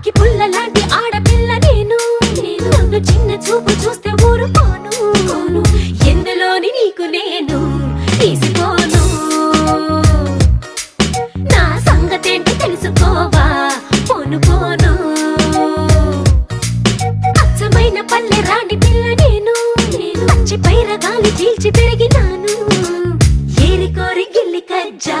అగ్గి పుల్ల లాంటి ఆడపిల్ల నేను. నన్ను చిన్న చూపు చూస్తే ఊరుకోను. ఎందులోని నీకు నేను తీసుకోను? నా సంగతేంటి తెలుసుకోవా? పోనుకోను పోను అచ్చమైన పల్లె రాణి పిల్ల నేను. పచ్చి పైర గాలి పెరిగినాను. ఏరి కోరి గిల్లి కజ్జా